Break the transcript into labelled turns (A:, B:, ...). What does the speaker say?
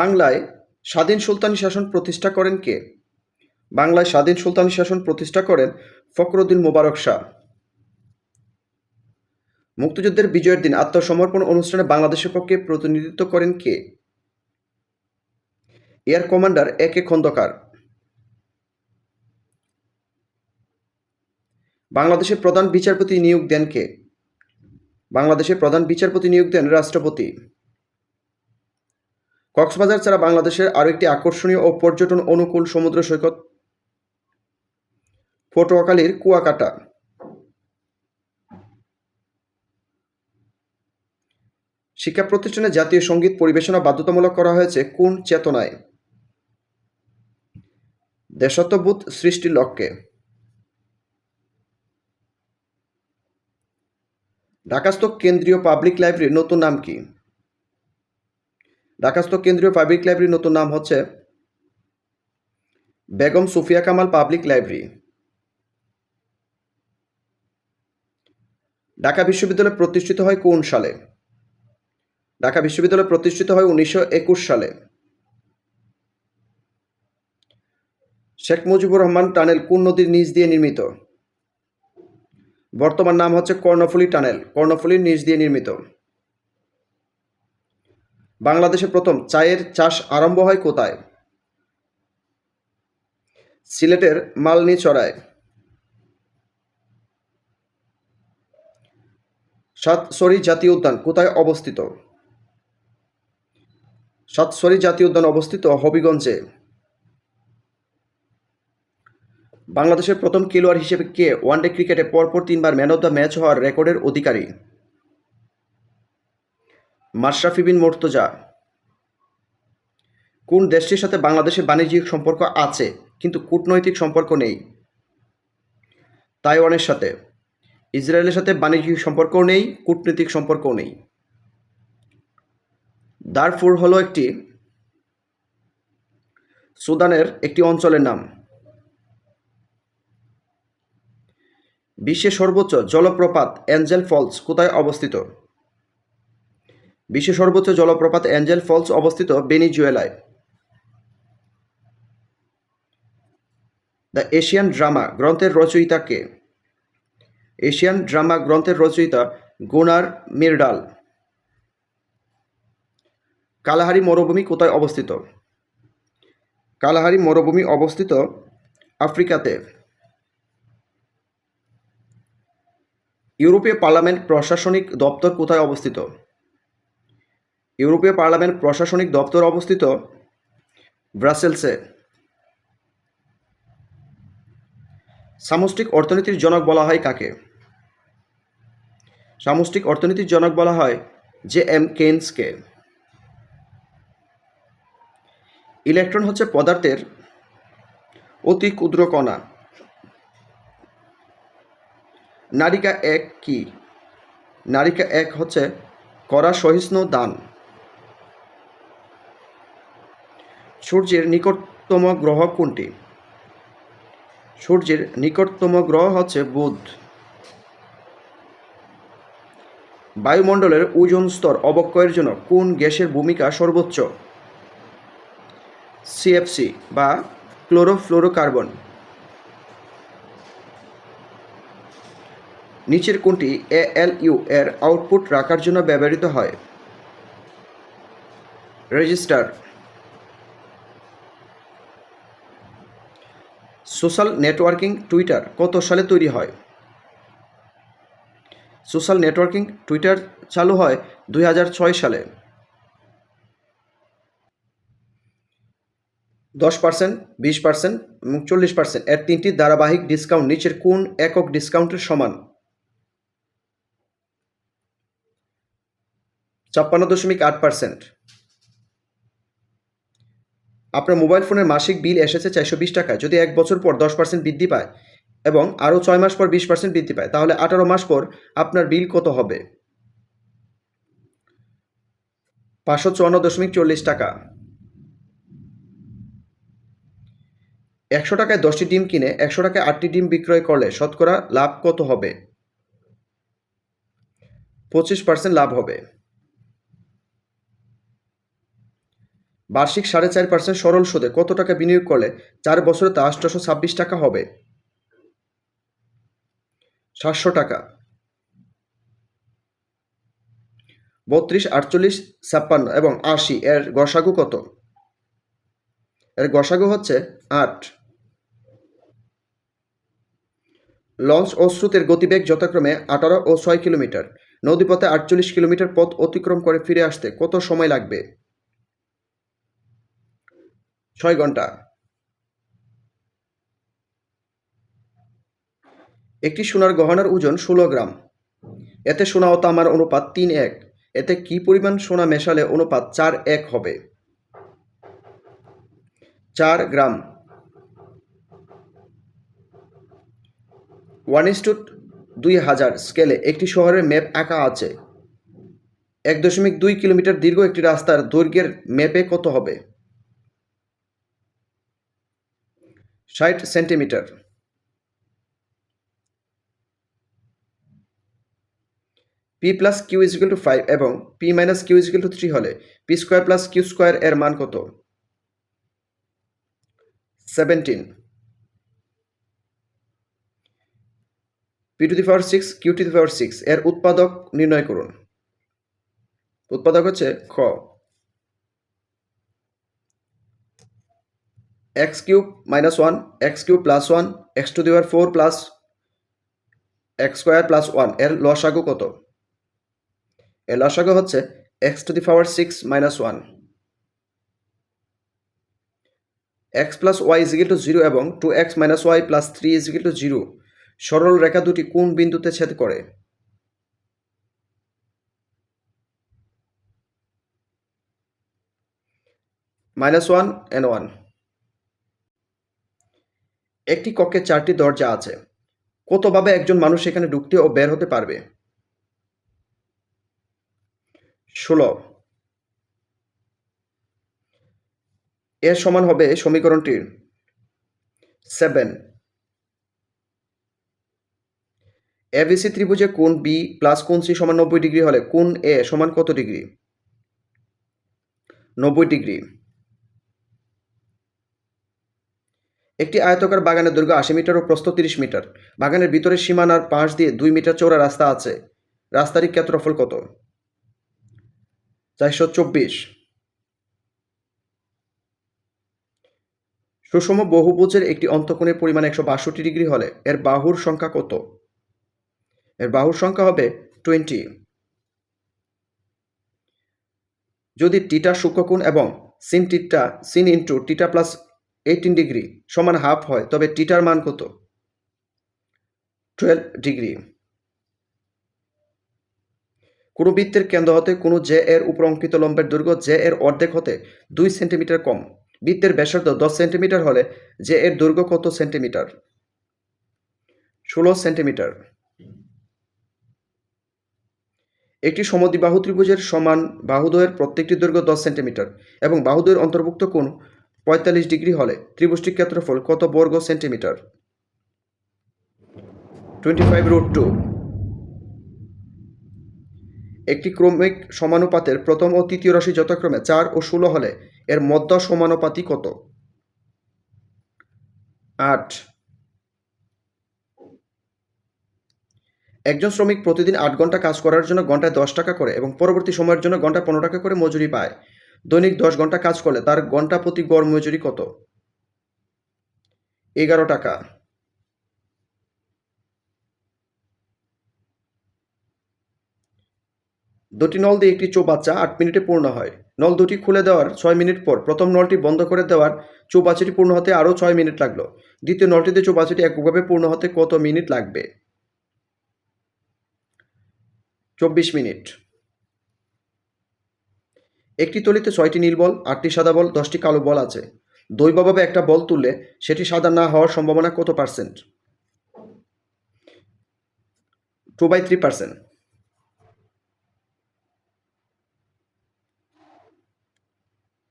A: বাংলায় স্বাধীন সুলতানি শাসন প্রতিষ্ঠা করেন কে বাংলায় স্বাধীন সুলতানি শাসন প্রতিষ্ঠা করেন ফখরুদ্দিন মোবারক শাহ মুক্তিযুদ্ধের বিজয়ের দিন আত্মসমর্পণ অনুষ্ঠানে বাংলাদেশের পক্ষে প্রতিনিধিত্ব করেন কে air commander A K Khandaker বাংলাদেশের প্রধান বিচারপতি নিয়োগ দেন কে বাংলাদেশের প্রধান বিচারপতি নিয়োগ দেন রাষ্ট্রপতি কক্সবাজার ছাড়া বাংলাদেশের আরও একটি আকর্ষণীয় ও পর্যটন অনুকূল সমুদ্র সৈকত পটুয়াখালীর কুয়াকাটা শিক্ষা প্রতিষ্ঠানে জাতীয় সঙ্গীত পরিবেশনা বাধ্যতামূলক করা হয়েছে কোন চেতনায় দেশাত্মবোধ সৃষ্টির লক্ষ্যে ঢাকাস্থ কেন্দ্রীয় পাবলিক লাইব্রেরির নতুন নাম কি ঢাকাস্থ কেন্দ্রীয় পাবলিক লাইব্রেরির নতুন নাম হচ্ছে বেগম সুফিয়া কামাল পাবলিক লাইব্রেরি ঢাকা বিশ্ববিদ্যালয় প্রতিষ্ঠিত হয় কোন সালে ঢাকা বিশ্ববিদ্যালয় প্রতিষ্ঠিত হয় উনিশশো সালে শেখ মুজিবুর রহমান টানেল কোন নদীর নিচ দিয়ে নির্মিত বর্তমান নাম হচ্ছে কর্ণফুলী টানেল কর্ণফুলীর নিচ দিয়ে নির্মিত বাংলাদেশে প্রথম চায়ের চাষ আরম্ভ হয় কোথায় সিলেটের মালনি চড়ায় সাতসরি জাতীয় উদ্যান কোথায় অবস্থিত সাতসরি জাতীয় উদ্যান অবস্থিত হবিগঞ্জে বাংলাদেশের প্রথম খেলোয়াড় হিসেবে কে ওয়ানডে ক্রিকেটে পরপর তিনবার ম্যান অব দ্য ম্যাচ হওয়ার রেকর্ডের অধিকারী মাশরাফি বিন মোর্তজা কোন দেশটির সাথে বাংলাদেশের বাণিজ্যিক সম্পর্ক আছে কিন্তু কূটনৈতিক সম্পর্ক নেই তাইওয়ানের সাথে ইসরায়েলের সাথে বাণিজ্যিক সম্পর্কও নেই কূটনৈতিক সম্পর্কও নেই দারফুর হলো একটি সুদানের একটি অঞ্চলের নাম বিশ্বের সর্বোচ্চ জলপ্রপাত অ্যাঞ্জেল ফলস কোথায় অবস্থিত বিশ্বের সর্বোচ্চ জলপ্রপাত অ্যাঞ্জেল ফলস অবস্থিত বেনিজুয়েলায় দ্য এশিয়ান ড্রামা গ্রন্থের রচয়িতা কে এশিয়ান ড্রামা গ্রন্থের রচয়িতা গুনার মিরডাল কালাহারি মরুভূমি কোথায় অবস্থিত কালাহারি মরুভূমি অবস্থিত আফ্রিকাতে ইউরোপীয় পার্লামেন্ট প্রশাসনিক দপ্তর কোথায় অবস্থিত ইউরোপীয় পার্লামেন্ট প্রশাসনিক দপ্তর অবস্থিত ব্রাসেলসে সামষ্টিক অর্থনীতির জনক বলা হয় কাকে সামষ্টিক অর্থনীতির জনক বলা হয় জে এম কেন্সকে ইলেকট্রন হচ্ছে পদার্থের অতি ক্ষুদ্র কণা নারিকা এক কি নারিকা এক হচ্ছে করা সহিষ্ণু দান সূর্যের নিকটতম গ্রহ কোনটি সূর্যের নিকটতম গ্রহ হচ্ছে বুধ বায়ুমণ্ডলের ওজন স্তর অবক্ষয়ের জন্য কোন গ্যাসের ভূমিকা সর্বোচ্চ সিএফসি বা ক্লোরোফ্লোরোকার্বন নিচের কোনটি এএলইউ এর আউটপুট রাখার জন্য ব্যবহৃত হয় রেজিস্টার সোশ্যাল নেটওয়ার্কিং টুইটার কত সালে তৈরি হয় সোশ্যাল নেটওয়ার্কিং টুইটার চালু হয় দুই সালে দশ পার্সেন্ট বিশ পার্সেন্ট এবং চল্লিশ পার্সেন্ট এর তিনটি ধারাবাহিক ডিসকাউন্ট নিচের কোন একক ডিসকাউন্টের সমান ছাপ্পান্ন দশমিক আট পার্সেন্ট আপনার মোবাইল ফোনের মাসিক বিল এসেছে চারশো বিশ টাকা যদি এক বছর পর দশ পার্সেন্ট বৃদ্ধি পায় এবং আরও ছয় মাস পর বিশ পার্সেন্ট বৃদ্ধি পায় তাহলে আঠারো মাস পর আপনার বিল কত হবে পাঁচশো চুয়ান্ন দশমিক চল্লিশ টাকা একশো টাকায় দশটি ডিম কিনে একশো টাকায় আটটি ডিম বিক্রয় করলে শতকরা লাভ কত হবে পঁচিশ পার্সেন্ট লাভ হবে বার্ষিক সাড়ে চার পার্সেন্ট সরল সুদে কত টাকা বিনিয়োগ করলে চার বছরে তা আষ্টশো ছাব্বিশ টাকা হবে সাতশো টাকা বত্রিশ আটচল্লিশ ছাপ্পান্ন এবং আশি এর গসাগু কত এর গসাগু হচ্ছে আট লঞ্চ ও স্রোতের গতিবেগ যথাক্রমে আঠারো ও ছয় কিলোমিটার নদীপথে আটচল্লিশ কিলোমিটার পথ অতিক্রম করে ফিরে আসতে কত সময় লাগবে ছয় ঘন্টা একটি সোনার গহনার ওজন ষোলো গ্রাম এতে সোনা ও তামার অনুপাত তিন এক এতে কি পরিমাণ সোনা মেশালে অনুপাত চার এক হবে চার গ্রাম ওয়ান ইস্টুট দুই হাজার স্কেলে একটি শহরের ম্যাপ আঁকা আছে এক দশমিক দুই কিলোমিটার দীর্ঘ একটি রাস্তার দৈর্ঘ্যের ম্যাপে কত হবে ষাট centimetre P plus Q equal to five এবং P minus Q equal to three হলে P square plus Q square এর মান কত seventeen P to the power six Q to the power six এর উৎপাদক নির্ণয় করুন উৎপাদক হচ্ছে খ X cube minus one X cube plus one X to the power four plus X square plus one এর লসাগু কত এর লসাগু হচ্ছে X two the power six minus one X plus Y equal to zero এবং two X minus Y plus three equal to zero সরল রেখা দুটি কোন বিন্দুতে ছেদ করে মাইনাস ওয়ান এন ওয়ান একটি কক্ষে চারটি দরজা আছে কতভাবে একজন মানুষ এখানে ঢুকতে ও বের হতে পারবে ষোলো এর সমান হবে সমীকরণটির সেভেন এবিসি ত্রিভুজে কোন বি প্লাস কোন সি সমান নব্বই ডিগ্রি হলে কোন এ সমান কত ডিগ্রি নব্বই ডিগ্রি একটি আয়তকার বাগানের দৈর্ঘ্য আশি মিটার ও প্রস্থ তিরিশ মিটার বাগানের ভিতরের সীমানার পাশ দিয়ে দুই মিটার চৌড়া রাস্তা আছে রাস্তারই ক্ষেত্রফল কত চারশো চব্বিশ সুষম বহুভুজের একটি অন্তকোণের পরিমাণ একশো বাষট্টি ডিগ্রি হলে এর বাহুর সংখ্যা কত এর বাহুর সংখ্যা হবে টোয়েন্টি যদি টিটা সূক্ষ্মকোণ এবং sin theta sin into theta plus eighteen degree সমান হাফ হয় তবে টিটার মান কত টুয়েলভ ডিগ্রি কোনো বৃত্তের কেন্দ্র হতে কোনো জে এর উপর অঙ্কিত লম্বের দৈর্ঘ্য জে এর অর্ধেক হতে দুই সেন্টিমিটার কম বৃত্তের ব্যাসার্ধ দশ সেন্টিমিটার হলে জে এর দৈর্ঘ্য কত সেন্টিমিটার ষোলো সেন্টিমিটার একটি সমদ্বিবাহু ত্রিভুজের সমান বাহুদ্বয়ের প্রত্যেকটি দৈর্ঘ্য দশ সেন্টিমিটার এবং বাহুদ্বয়ের অন্তর্ভুক্ত কোন পঁয়তাল্লিশ ডিগ্রি হলে ত্রিভুষ্টিক ক্ষেত্রফল কত বর্গ centimetre twenty five root two একটি ক্রমিক সমানুপাতের প্রথম ও তৃতীয় রাশি যথাক্রমে চার ও ষোলো হলে এর মধ্য সমানুপাতি কত আট একজন শ্রমিক প্রতিদিন আট ঘন্টা কাজ করার জন্য ঘন্টায় দশ টাকা করে এবং পরবর্তী সময়ের জন্য ঘন্টায় পনেরো টাকা করে মজুরি পায় দৈনিক দশ ঘন্টা কাজ করলে তার ঘন্টা প্রতি গড় মজুরি কত এগারো টাকা দুটি নল দিয়ে একটি চৌবাচ্চা আট মিনিটে পূর্ণ হয় নল দুটি খুলে দেওয়ার ছয় মিনিট পর প্রথম নলটি বন্ধ করে দেওয়ার চৌবাচ্চাটি পূর্ণ হতে আরও ছয় মিনিট লাগলো দ্বিতীয় নলটিতে চৌবাচ্চাটি একভাবে পূর্ণ হতে কত মিনিট লাগবে চব্বিশ মিনিট একটি তলিতে ছয়টি নীল বল আটটি সাদা বল দশটি কালো বল আছে দৈবভাবে একটা বল তুললে সেটি সাদা না হওয়ার সম্ভাবনা কত percent two by three percent